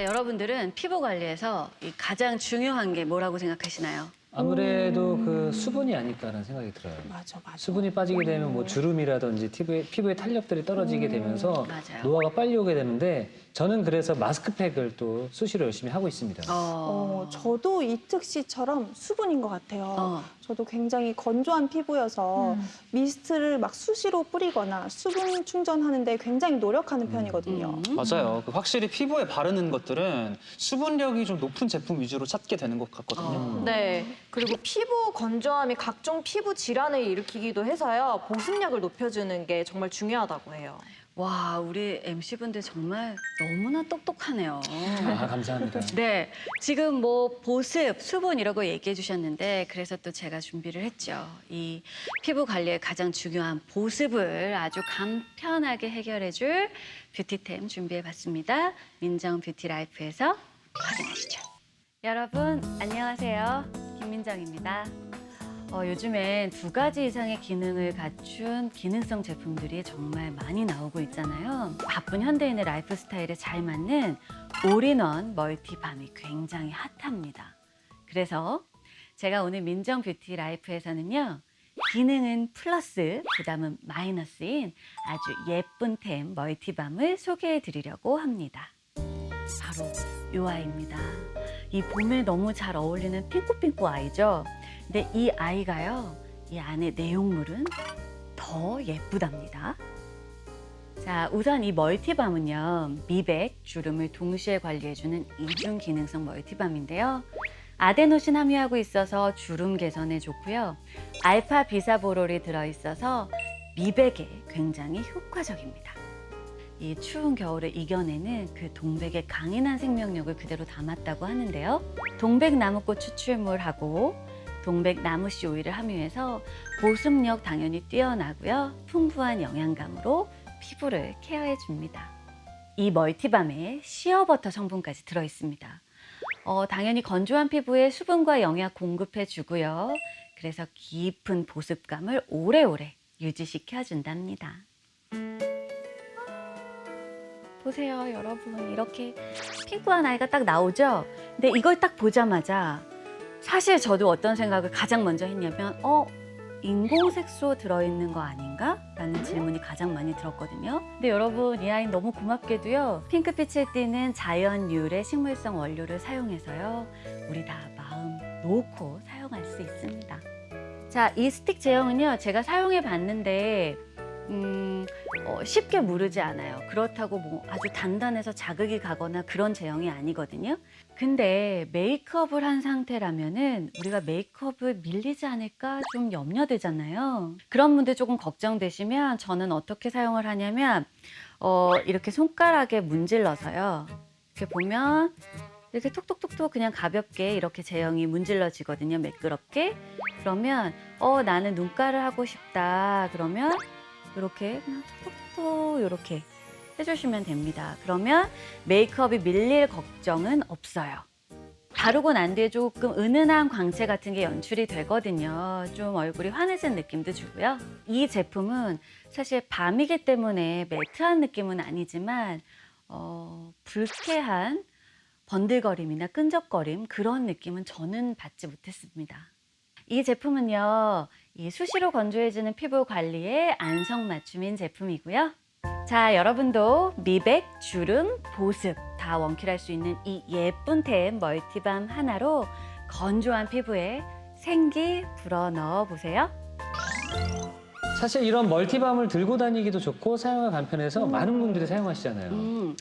자, 여러분들은 피부 관리에서 이 가장 중요한 게 뭐라고 생각하시나요? 아무래도 그 수분이 아닐까라는 생각이 들어요. 맞아, 맞아. 수분이 빠지게 되면 뭐 주름이라든지 피부에, 피부에 탄력들이 떨어지게 되면서 맞아요. 노화가 빨리 오게 되는데 저는 그래서 마스크팩을 또 수시로 열심히 하고 있습니다. 어, 저도 이특 씨처럼 수분인 것 같아요. 어. 저도 굉장히 건조한 피부여서 미스트를 막 수시로 뿌리거나 수분 충전하는데 굉장히 노력하는 편이거든요. 음. 맞아요. 그 확실히 피부에 바르는 것들은 수분력이 좀 높은 제품 위주로 찾게 되는 것 같거든요. 어. 네. 그리고 피부 건조함이 각종 피부 질환을 일으키기도 해서요. 보습력을 높여주는 게 정말 중요하다고 해요. 와, 우리 MC분들 정말 너무나 똑똑하네요. 아, 감사합니다. 네, 지금 뭐 보습, 수분 이라고 얘기해 주셨는데 그래서 또 제가 준비를 했죠. 이 피부 관리에 가장 중요한 보습을 아주 간편하게 해결해 줄 뷰티템 준비해 봤습니다. 민정 뷰티 라이프에서 확인하시죠. 여러분, 안녕하세요. 김민정입니다. 어, 요즘엔 두 가지 이상의 기능을 갖춘 기능성 제품들이 정말 많이 나오고 있잖아요. 바쁜 현대인의 라이프 스타일에 잘 맞는 올인원 멀티밤이 굉장히 핫합니다. 그래서 제가 오늘 민정 뷰티 라이프에서는요. 기능은 플러스, 부담은 마이너스인 아주 예쁜 템 멀티밤을 소개해 드리려고 합니다. 바로 이 아이입니다. 이 봄에 너무 잘 어울리는 핑크핑크 아이죠. 근데 이 아이가요, 이 안에 내용물은 더 예쁘답니다. 자, 우선 이 멀티밤은요, 미백, 주름을 동시에 관리해주는 이중 기능성 멀티밤인데요. 아데노신 함유하고 있어서 주름 개선에 좋고요. 알파 비사보롤이 들어있어서 미백에 굉장히 효과적입니다. 이 추운 겨울을 이겨내는 그 동백의 강인한 생명력을 그대로 담았다고 하는데요. 동백 나무꽃 추출물하고 동백 나무씨 오일을 함유해서 보습력 당연히 뛰어나고요. 풍부한 영양감으로 피부를 케어해 줍니다. 이 멀티밤에 시어버터 성분까지 들어 있습니다. 어, 당연히 건조한 피부에 수분과 영양 공급해 주고요. 그래서 깊은 보습감을 오래오래 유지시켜 준답니다. 보세요, 여러분. 이렇게 핑크한 아이가 딱 나오죠? 근데 이걸 딱 보자마자 사실 저도 어떤 생각을 가장 먼저 했냐면, 어, 인공색소 들어있는 거 아닌가? 라는 질문이 가장 많이 들었거든요. 근데 여러분, 이 아이는 너무 고맙게도요, 핑크빛을 띠는 자연 유래 식물성 원료를 사용해서요, 우리 다 마음 놓고 사용할 수 있습니다. 자, 이 스틱 제형은요, 제가 사용해 봤는데, 음, 어, 쉽게 무르지 않아요. 그렇다고 뭐 아주 단단해서 자극이 가거나 그런 제형이 아니거든요. 근데 메이크업을 한 상태라면은 우리가 메이크업을 밀리지 않을까 좀 염려되잖아요. 그런 분들 조금 걱정되시면 저는 어떻게 사용을 하냐면 어, 이렇게 손가락에 문질러서요. 이렇게 보면 이렇게 톡톡톡톡 그냥 가볍게 이렇게 제형이 문질러지거든요. 매끄럽게. 그러면 어 나는 눈가를 하고 싶다. 그러면 이렇게 그냥 톡톡톡 이렇게 해주시면 됩니다. 그러면 메이크업이 밀릴 걱정은 없어요. 바르고 난 뒤에 조금 은은한 광채 같은 게 연출이 되거든요. 좀 얼굴이 환해진 느낌도 주고요. 이 제품은 사실 밤이기 때문에 매트한 느낌은 아니지만 어, 불쾌한 번들거림이나 끈적거림 그런 느낌은 저는 받지 못했습니다. 이 제품은요, 이 수시로 건조해지는 피부 관리에 안성 맞춤인 제품이고요. 자, 여러분도 미백, 주름, 보습 다 원킬할 수 있는 이 예쁜 템 멀티밤 하나로 건조한 피부에 생기 불어 넣어 보세요. 사실 이런 멀티밤을 들고 다니기도 좋고 사용이 간편해서 많은 분들이 사용하시잖아요. 음.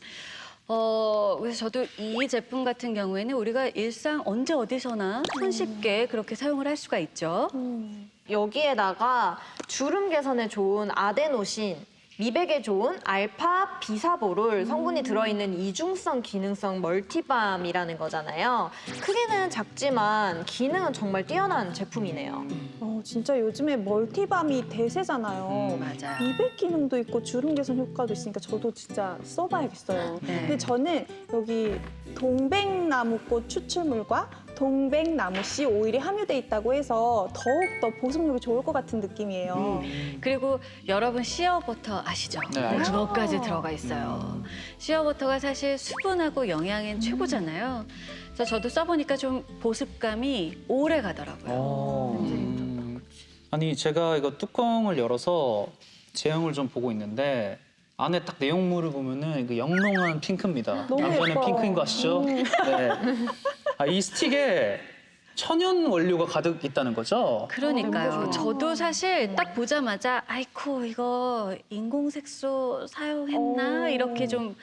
어, 그래서 저도 이 제품 같은 경우에는 우리가 일상 언제 어디서나 손쉽게 그렇게 사용을 할 수가 있죠. 음. 여기에다가 주름 개선에 좋은 아데노신, 미백에 좋은 알파 비사보롤 성분이 들어있는 이중성 기능성 멀티밤이라는 거잖아요. 크기는 작지만 기능은 정말 뛰어난 제품이네요. 어, 진짜 요즘에 멀티밤이 대세잖아요. 음, 맞아요. 미백 기능도 있고 주름 개선 효과도 있으니까 저도 진짜 써봐야겠어요. 네. 근데 저는 여기 동백나무꽃 추출물과 동백나무 씨 오일이 함유돼 있다고 해서 더욱 더 보습력이 좋을 것 같은 느낌이에요. 그리고 여러분 시어버터 아시죠? 네, 알죠. 그것까지 들어가 있어요. 시어버터가 사실 수분하고 영양엔 최고잖아요. 그래서 저도 써보니까 좀 보습감이 오래 가더라고요. 어. 음, 아니 제가 이거 뚜껑을 열어서 제형을 좀 보고 있는데 안에 딱 내용물을 보면은 그 영롱한 핑크입니다. 너무 남자는 예뻐. 핑크인 거 아시죠? 음. 네. 아, 이 스틱에 천연 원료가 가득 있다는 거죠? 그러니까요. 너무 좋아. 저도 사실 딱 보자마자 아이쿠 이거 인공색소 사용했나 오. 이렇게 좀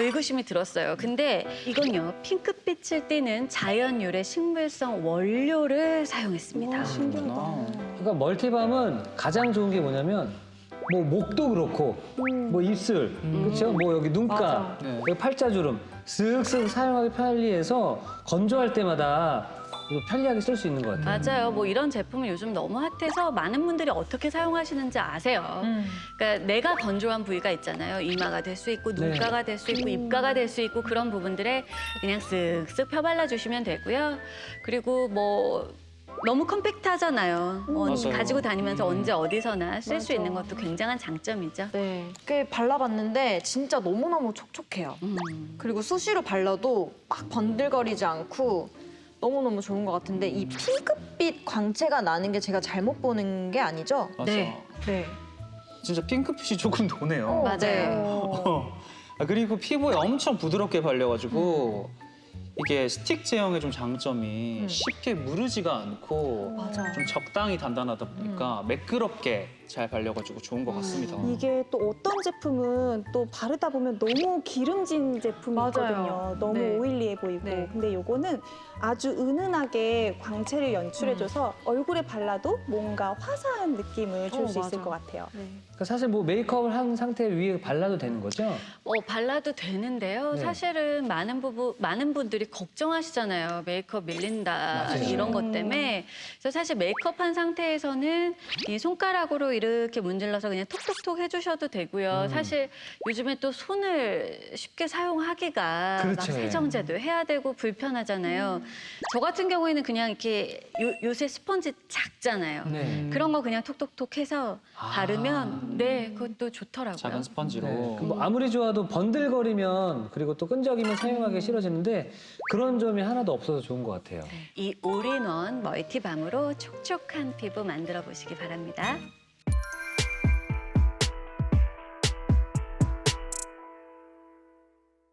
의구심이 들었어요. 근데 이건요 핑크빛을 띠는 자연 유래 식물성 원료를 사용했습니다. 와, 신기하다. 그러니까 멀티밤은 가장 좋은 게 뭐냐면 뭐 목도 그렇고 음. 뭐 입술 그렇죠 뭐 여기 눈가 맞아. 네. 여기 팔자주름 쓱쓱 사용하기 편리해서 건조할 때마다 이거 편리하게 쓸 수 있는 것 같아요. 맞아요. 뭐 이런 제품은 요즘 너무 핫해서 많은 분들이 어떻게 사용하시는지 아세요. 음. 그러니까 내가 건조한 부위가 있잖아요. 이마가 될 수 있고 네. 눈가가 될 수 있고 입가가 될 수 있고 그런 부분들에 그냥 쓱쓱 펴발라 주시면 되고요. 그리고 뭐 너무 컴팩트하잖아요. 어, 맞아요. 가지고 다니면서 음. 언제 어디서나 쓸 수 맞아. 있는 것도 굉장한 장점이죠. 네. 꽤 발라봤는데 진짜 너무너무 촉촉해요. 음. 그리고 수시로 발라도 막 번들거리지 않고 너무너무 좋은 것 같은데 이 핑크빛 광채가 나는 게 제가 잘못 보는 게 아니죠? 맞아. 네. 네. 진짜 핑크빛이 조금 도네요. 어, 맞아요. 네. 어. 아, 그리고 피부에 엄청 부드럽게 발려가지고 이게 스틱 제형의 좀 장점이 음. 쉽게 무르지가 않고 맞아. 좀 적당히 단단하다 보니까 매끄럽게 잘 발려가지고 좋은 것 같습니다. 이게 또 어떤 제품은 또 바르다 보면 너무 기름진 제품이 맞아요. 있거든요. 너무 네. 오일리해 보이고. 네. 근데 요거는 아주 은은하게 광채를 연출해줘서 얼굴에 발라도 뭔가 화사한 느낌을 줄 어, 수 있을 맞아. 것 같아요. 네. 그러니까 사실 뭐 메이크업을 한 상태 위에 발라도 되는 거죠? 어, 발라도 되는데요. 네. 사실은 많은 부분 많은 분들이 걱정하시잖아요. 메이크업 밀린다 맞아요. 이런 것 음. 때문에. 그래서 사실 메이크업한 상태에서는 이 손가락으로 이렇게 문질러서 그냥 톡톡톡 해주셔도 되고요. 음. 사실 요즘에 또 손을 쉽게 사용하기가 그렇죠. 막 세정제도 해야 되고 불편하잖아요. 저 같은 경우에는 그냥 이렇게 요, 요새 스펀지 작잖아요. 네. 그런 거 그냥 톡톡톡 해서 아. 바르면 네 그것도 좋더라고요. 작은 스펀지로. 네. 그뭐 아무리 좋아도 번들거리면 그리고 또 끈적이면 사용하기 싫어지는데 그런 점이 하나도 없어서 좋은 것 같아요. 이 올인원 멀티밤으로 촉촉한 피부 만들어 보시기 바랍니다.